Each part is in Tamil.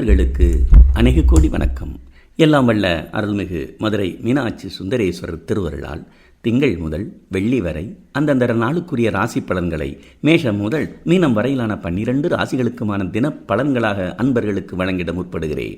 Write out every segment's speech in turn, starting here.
அன்பர்களுக்கு அநேக கோடி வணக்கம். எல்லாம் வல்ல அருள்மிகு மதுரை மீனாட்சி சுந்தரேஸ்வரர் திருவருளால் திங்கள் முதல் வெள்ளி வரை அந்தந்த நாளுக்குரிய ராசி பலன்களை மேஷம் முதல் மீனம் வரையிலான பன்னிரண்டு ராசிகளுக்குமான தின பலன்களாக அன்பர்களுக்கு வழங்கிட முற்படுகிறேன்.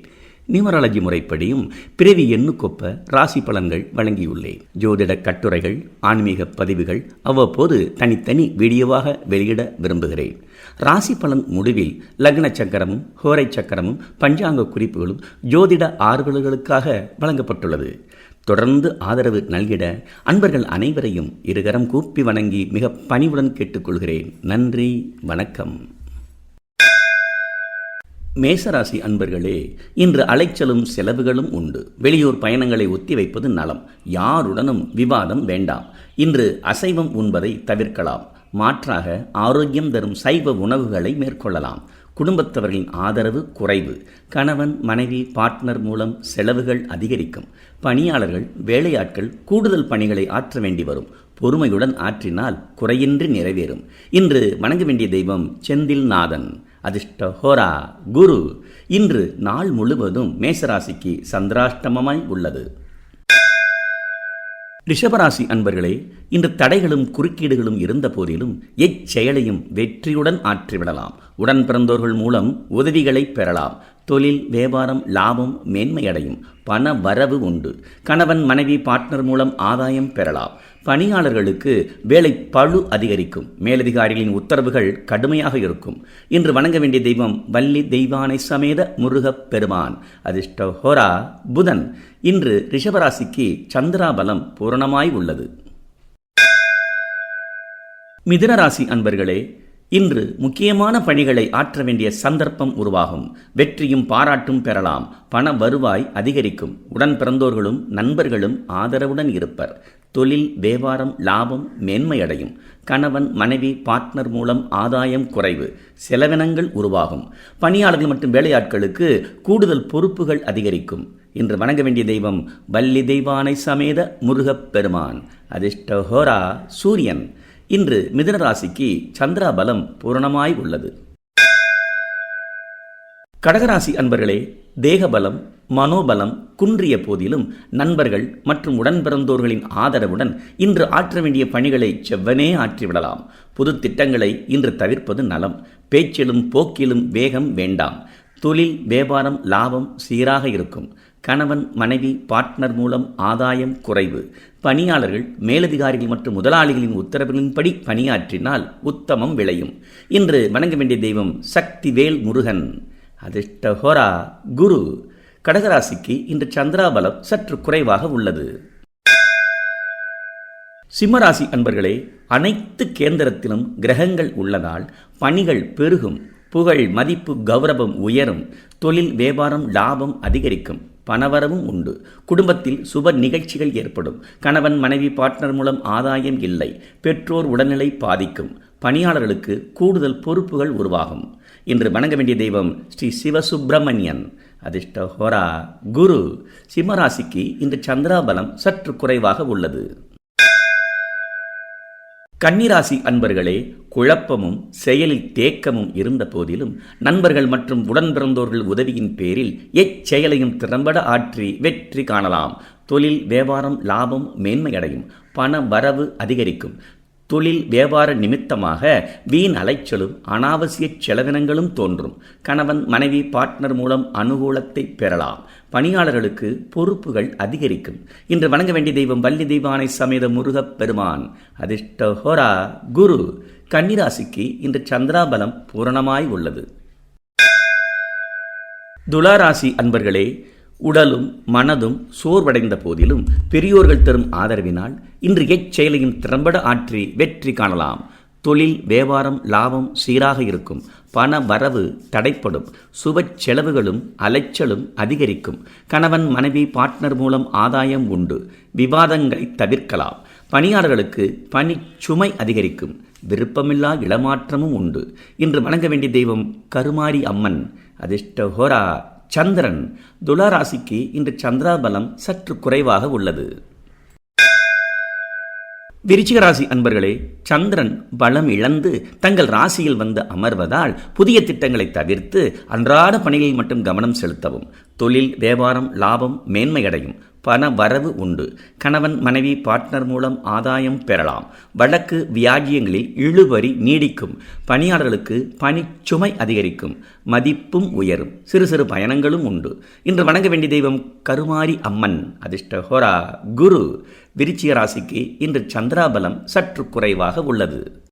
நியூமராலஜி முறைப்படியும் பிறவி எண்ணுக்கொப்ப ராசி பலன்கள் வழங்கியுள்ளேன். ஜோதிட கட்டுரைகள் ஆன்மீக பதிவுகள் அவ்வப்போது தனித்தனி வீடியோவாக வெளியிட விரும்புகிறேன். ராசி பலன் முடிவில் லக்ன சக்கரமும் ஹோரை சக்கரமும் பஞ்சாங்க குறிப்புகளும் ஜோதிட ஆர்வலர்களுக்காக வழங்கப்பட்டுள்ளது. தொடர்ந்து ஆதரவு நல்கிட அன்பர்கள் அனைவரையும் இருகரம் கூப்பி வணங்கி மிக பணிவுடன் கேட்டுக்கொள்கிறேன். நன்றி வணக்கம். மேசராசி அன்பர்களே இன்று அலைச்சலும் செலவுகளும் உண்டு. வெளியூர் பயணங்களை ஒத்திவைப்பது நலம். யாருடனும் விவாதம் வேண்டாம். இன்று அசைவம் உண்பதை தவிர்க்கலாம். மாற்றாக ஆரோக்கியம் தரும் சைவ உணவுகளை மேற்கொள்ளலாம். குடும்பத்தவர்களின் ஆதரவு குறைவு. கணவன் மனைவி பார்ட்னர் மூலம் செலவுகள் அதிகரிக்கும். பணியாளர்கள் வேலையாட்கள் கூடுதல் பணிகளை ஆற்ற வேண்டி வரும். பொறுமையுடன் ஆற்றினால் குறையின்றி நிறைவேறும். இன்று வணங்க வேண்டிய தெய்வம் செந்தில் நாதன் அதிர்ஷ்ட ஹோரா குரு. இன்று நாள் முழுவதும் மேசராசிக்கு சந்திராஷ்டமமாய் உள்ளது. ரிஷபராசி அன்பர்களே இன்று தடைகளும் குறுக்கீடுகளும் இருந்த போதிலும் எச்செயலையும் வெற்றியுடன் ஆற்றிவிடலாம். உடன் பிறந்தோர்கள் மூலம் உதவிகளை பெறலாம். தொழில் வியாபாரம் லாபம் மேன்மையடையும். பண வரவு உண்டு. கணவன் மனைவி பார்ட்னர் மூலம் ஆதாயம் பெறலாம். பணியாளர்களுக்கு வேலை பழு அதிகரிக்கும். மேலதிகாரிகளின் உத்தரவுகள் கடுமையாக இருக்கும். இன்று வணங்க வேண்டிய தெய்வம் வள்ளி தெய்வானை சமேத முருகப் பெருமான். அதிர்ஷ்டஹோரா புதன். இன்று ரிஷபராசிக்கு சந்திராபலம் பூரணமாய் உள்ளது. மிதுனராசி அன்பர்களே இன்று முக்கியமான பணிகளை ஆற்ற வேண்டிய சந்தர்ப்பம் உருவாகும். வெற்றியும் பாராட்டும் பெறலாம். பண வருவாய் அதிகரிக்கும். உடன் பிறந்தோர்களும் நண்பர்களும் ஆதரவுடன் இருப்பர். தொழில் வியாபாரம் லாபம் மேன்மையடையும். கணவன் மனைவி பார்ட்னர் மூலம் ஆதாயம் குறைவு செலவினங்கள் உருவாகும். பணியாளர்கள் மற்றும் வேலையாட்களுக்கு கூடுதல் பொறுப்புகள் அதிகரிக்கும். இன்று வணங்க வேண்டிய தெய்வம் வள்ளி தெய்வானை சமேத முருகப் பெருமான் அதிர்ஷ்டஹோரா சூரியன். இன்று மிதனராசிக்கு சந்திரா பலம் பூரணமாய் உள்ளது. கடகராசி அன்பர்களே தேகபலம் மனோபலம் குன்றிய போதிலும் நண்பர்கள் மற்றும் உடன்பிறந்தோர்களின் ஆதரவுடன் இன்று ஆற்ற வேண்டிய பணிகளை செவ்வனே ஆற்றிவிடலாம். புது திட்டங்களை இன்று தவிர்ப்பது நலம். பேச்சிலும் போக்கிலும் வேகம் வேண்டாம். தொழில் வியாபாரம் லாபம் சீராக இருக்கும். கணவன் மனைவி பார்ட்னர் மூலம் ஆதாயம் குறைவு. பணியாளர்கள் மேலதிகாரிகள் மற்றும் முதலாளிகளின் உத்தரவுகளின்படி பணியாற்றினால் உத்தமம் விளையும். இன்று வணங்க வேண்டிய தெய்வம் சக்திவேல் முருகன். அதிர்ஷ்ட ஹோரா குரு. கடகராசிக்கு இன்று சந்திராபலம் சற்று குறைவாக உள்ளது. சிம்மராசி அன்பர்களே அனைத்து கேந்திரத்திலும் கிரகங்கள் உள்ளதால் பணிகள் பெருகும் புகழ் மதிப்பு கௌரவம் உயரும் தொழில் வியாபாரம் லாபம் அதிகரிக்கும் பணவரவும் உண்டு. குடும்பத்தில் சுப நிகழ்ச்சிகள் ஏற்படும். கணவன் மனைவி பார்ட்னர் மூலம் ஆதாயம் இல்லை. பெற்றோர் உடல்நிலை பாதிக்கும். பணியாளர்களுக்கு கூடுதல் பொறுப்புகள் உருவாகும். இன்று வணங்க வேண்டிய தெய்வம் ஸ்ரீ சிவசுப்பிரமணியன். அதிர்ஷ்ட ஹோரா குரு. சிம்மராசிக்கு இன்று சந்திராபலம் சற்று குறைவாக உள்ளது. கன்னிராசி அன்பர்களே குழப்பமும் செயலில் தேக்கமும் இருந்த போதிலும் நண்பர்கள் மற்றும் உடன் பிறந்தோர்கள் உதவியின் பேரில் எச்செயலையும் திறம்பட ஆற்றி வெற்றி காணலாம். தொழில் வியாபாரம் லாபம் மேன்மையடையும். பண வரவு அதிகரிக்கும். தொழில் வியாபார நிமித்தமாக வீண் அலைச்சலும் அனாவசிய செலவினங்களும் தோன்றும். கணவன் மனைவி பார்ட்னர் மூலம் அனுகூலத்தை பெறலாம். பணியாளர்களுக்கு பொறுப்புகள் அதிகரிக்கும். இன்று வணங்க வேண்டிய தெய்வம் வள்ளி தெய்வானை சமேத முருகப் பெருமான். அதிர்ஷ்டஹோரா குரு. கன்னிராசிக்கு இன்று சந்திராபலம் பூரணமாய் உள்ளது. துளாராசி அன்பர்களே உடலும் மனதும் சோர்வடைந்த போதிலும் பெரியோர்கள் தரும் ஆதரவினால் இன்று எச்செயலையும் திறம்பட ஆற்றி வெற்றி காணலாம். தொழில் வியாபாரம் லாபம் சீராக இருக்கும். பண வரவு தடைப்படும். சுப செலவுகளும் அலைச்சலும் அதிகரிக்கும். கணவன் மனைவி பார்ட்னர் மூலம் ஆதாயம் உண்டு. விவாதங்களை தவிர்க்கலாம். பணியாளர்களுக்கு பணி சுமை அதிகரிக்கும். விருப்பமில்லா இடமாற்றமும் உண்டு. இன்று வணங்க வேண்டிய தெய்வம் கருமாரி அம்மன். அதிர்ஷ்டஹோரா சந்திரன் துளாராசிக்கு இன்று சந்திராபலம் சற்று குறைவாக உள்ளது. விருச்சிக ராசி அன்பர்களே சந்திரன் பலம் இழந்து தங்கள் ராசியில் வந்து அமர்வதால் புதிய திட்டங்களை தவிர்த்து அன்றாட பணிகளில் மட்டும் கவனம் செலுத்தவும் தொழில் வியாபாரம் லாபம் மேன்மையடையும். பண வரவு உண்டு. கணவன் மனைவி பார்ட்னர் மூலம் ஆதாயம் பெறலாம். வழக்கு வியாஜியங்களில் இழுபறி நீடிக்கும். பணியாளர்களுக்கு பணிச்சுமை அதிகரிக்கும். மதிப்பும் உயரும். சிறு சிறு பயணங்களும் உண்டு. இன்று வணங்க வேண்டிய தெய்வம் கருமாரி அம்மன். அதிர்ஷ்ட ஹோரா குரு. விருச்சிக ராசிக்கு இன்று சந்திராபலம் சற்று குறைவாக உள்ளது.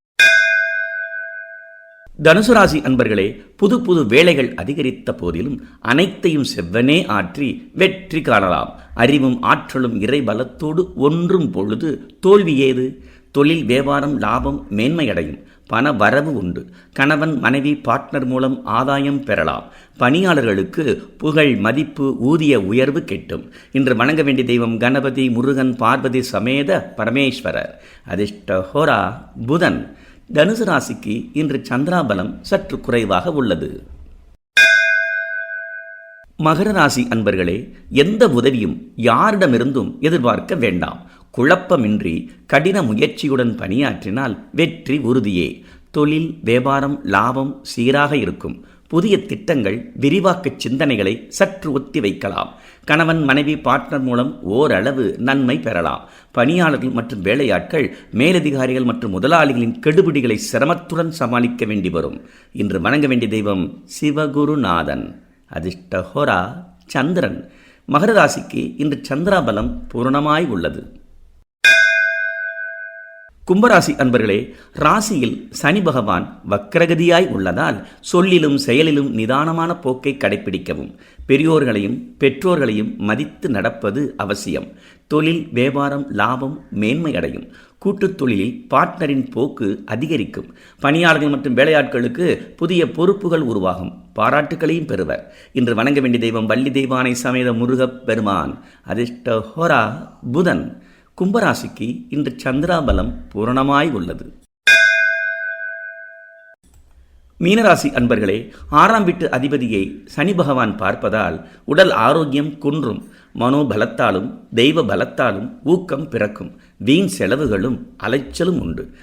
தனுசு ராசி அன்பர்களே புது புது வேலைகள் அதிகரித்த போதிலும் அனைத்தையும் செவ்வனே ஆற்றி வெற்றி காணலாம். அறிவும் ஆற்றலும் இறை பலத்தோடு ஒன்றும் பொழுது தோல்வி ஏது? தொழில் வியாபாரம் லாபம் மேன்மையடையும். பண வரவு உண்டு. கணவன் மனைவி பார்ட்னர் மூலம் ஆதாயம் பெறலாம். பணியாளர்களுக்கு புகழ் மதிப்பு ஊதிய உயர்வு கிட்டும். இன்று வணங்க வேண்டிய தெய்வம் கணபதி முருகன் பார்வதி சமேத பரமேஸ்வரர். அதிர்ஷ்ட ஹோரா புதன். தனுசு ராசிக்கு இன்று சந்திராபலம் சற்று குறைவாக உள்ளது. மகர ராசி அன்பர்களே எந்த உதவியும் யாரிடமிருந்தும் எதிர்பார்க்க வேண்டாம். குழப்பமின்றி கடின முயற்சியுடன் பணியாற்றினால் வெற்றி உறுதியே. தொழில் வியாபாரம் லாபம் சீராக இருக்கும். புதிய திட்டங்கள் விரிவாக்க சிந்தனைகளை சற்று ஒத்தி வைக்கலாம். கணவன் மனைவி பார்ட்னர் மூலம் ஓரளவு நன்மை பெறலாம். பணியாளர்கள் மற்றும் வேலையாட்கள் மேலதிகாரிகள் மற்றும் முதலாளிகளின் கெடுபிடிகளை சிரமத்துடன் சமாளிக்க வேண்டி வரும். இன்று வணங்க வேண்டிய தெய்வம் சிவகுருநாதன். அதிர்ஷ்டஹோரா சந்திரன். மகர ராசிக்கு இன்று சந்திராபலம் பூரணமாய் உள்ளது. கும்பராசி அன்பர்களே ராசியில் சனி பகவான் வக்கரகதியாய் உள்ளதால் சொல்லிலும் செயலிலும் நிதானமான போக்கை கடைபிடிக்கவும் பெரியோர்களையும் பெற்றோர்களையும் மதித்து நடப்பது அவசியம். தொழில் வியாபாரம் லாபம் மேன்மை அடையும். கூட்டுத் தொழிலில் பார்ட்னரின் போக்கு அதிகரிக்கும். பணியாளர்கள் மற்றும் வேலையாட்களுக்கு புதிய பொறுப்புகள் உருவாகும். பாராட்டுகளையும் பெறுவர். இன்று வணங்க வேண்டிய தெய்வம் வள்ளி தெய்வானை சமேத முருகப் பெருமான். அதிர்ஷ்ட ஹோரா புதன். கும்பராசிக்கு இன்று சந்திராபலம் பூரணமாய் உள்ளது. மீனராசி அன்பர்களே ஆறாம் வீட்டு அதிபதியை சனி பகவான் பார்ப்பதால் உடல் ஆரோக்கியம் குன்றும் மனோபலத்தாலும் தெய்வ பலத்தாலும் ஊக்கம் பிறக்கும். வீண் செலவுகளும் அலைச்சலும் உண்டு.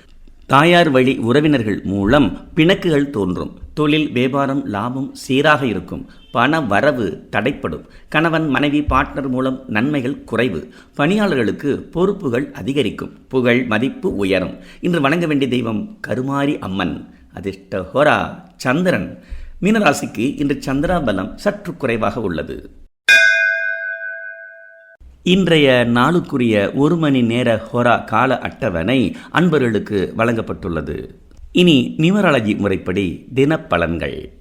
தாயார் வழி உறவினர்கள் மூலம் பிணக்குகள் தோன்றும். தொழில் வியாபாரம் லாபம் சீராக இருக்கும். பண வரவு தடைப்படும். கணவன் மனைவி பார்ட்னர் மூலம் நன்மைகள் குறைவு. பணியாளர்களுக்கு பொறுப்புகள் அதிகரிக்கும். புகழ் மதிப்பு உயரும். இன்று வணங்க வேண்டிய தெய்வம் கருமாரி அம்மன். அதிர்ஷ்ட ஹோரா சந்திரன். மீனராசிக்கு இன்று சந்திராபலம் சற்று குறைவாக உள்ளது. இன்றைய நாளுக்குரிய ஒரு மணி நேர ஹொரா கால அட்டவணை அன்பர்களுக்கு வழங்கப்பட்டுள்ளது. இனி நியூமராலஜி முறைப்படி தினப்பலன்கள்.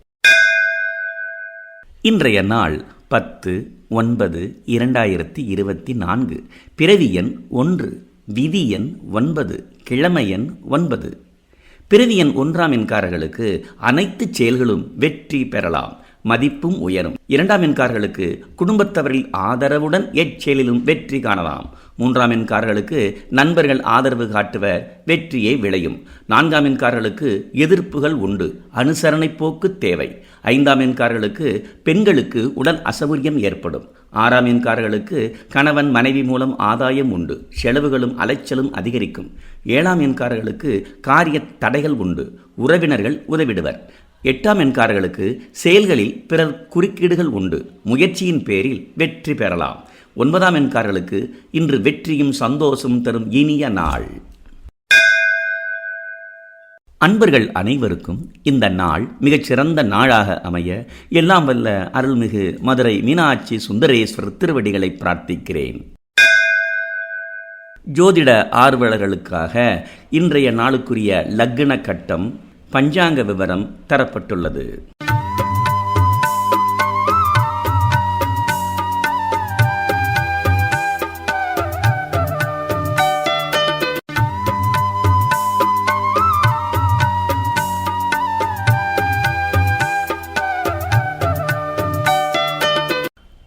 இன்றைய நாள் பத்து ஒன்பது இரண்டாயிரத்தி இருபத்தி நான்கு. பிறவி எண் ஒன்று விதி எண் ஒன்பது கிழமை எண் ஒன்பது. பிறவி எண் ஒன்றாம் எண்காரர்களுக்கு அனைத்து செயல்களும் வெற்றி பெறலாம். மதிப்பும் உயரும். இரண்டாம் எண்கார்களுக்கு குடும்பத்தவரில் ஆதரவுடன் எச்செயலிலும் வெற்றி காணலாம். மூன்றாம் எண்கார்களுக்கு நண்பர்கள் ஆதரவு காட்டுவர் வெற்றியை விளையும். நான்காம் எண்கார்களுக்கு எதிர்ப்புகள் உண்டு அனுசரணை போக்கு தேவை. ஐந்தாம் எண்கார்களுக்கு பெண்களுக்கு உடல் அசௌரியம் ஏற்படும். ஆறாம் எண்கார்களுக்கு கணவன் மனைவி மூலம் ஆதாயம் உண்டு செலவுகளும் அலைச்சலும் அதிகரிக்கும். ஏழாம் எண்காரர்களுக்கு காரிய தடைகள் உண்டு உறவினர்கள் உதவிடுவர். எட்டாம் எண்காரர்களுக்கு செயல்களில் பிறர் குறுக்கீடுகள் உண்டு. முயற்சியின் பேரில் வெற்றி பெறலாம். ஒன்பதாம் எண்காரர்களுக்கு இன்று வெற்றியும் சந்தோஷம் தரும் இனிய நாள். அன்பர்கள் அனைவருக்கும் இந்த நாள் மிகச்சிறந்த நாளாக அமைய எல்லாம் வல்ல அருள்மிகு மதுரை மீனாட்சி சுந்தரேஸ்வரர் திருவடிகளை பிரார்த்திக்கிறேன். ஜோதிட ஆர்வலர்களுக்காக இன்றைய நாளுக்குரிய லக்ன கட்டம் பஞ்சாங்க விவரம் தரப்பட்டுள்ளது.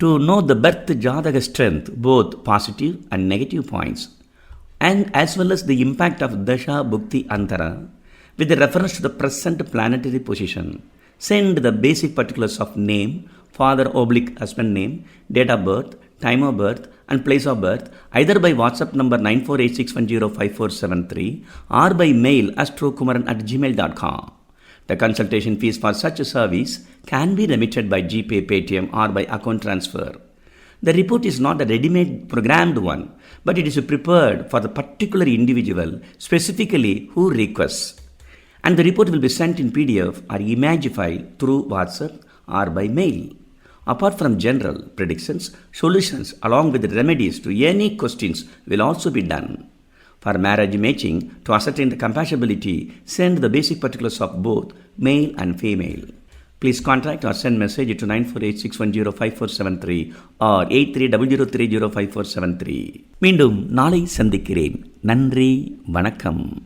To know the birth jataka strength, both positive and negative points, and as well as the impact of Dasha Bhukti Antara, with reference to the present planetary position, send the basic particulars of name, father oblique husband name, date of birth, time of birth, and place of birth either by WhatsApp number 9486105473 or by mail astrokumaran at gmail.com. The consultation fees for such a service can be remitted by GPay, Paytm, or by account transfer. The report is not a ready-made programmed one, but it is prepared for the particular individual specifically who requests. And the report will be sent in PDF or image file through WhatsApp or by mail. Apart from general predictions, solutions along with remedies to any questions will also be done. For marriage matching, to ascertain the compatibility, send the basic particulars of both male and female. Please contact or send message to 9486105473 or 8300305473. மீண்டும் நாளை சந்திக்கிறேன் நன்றி வணக்கம்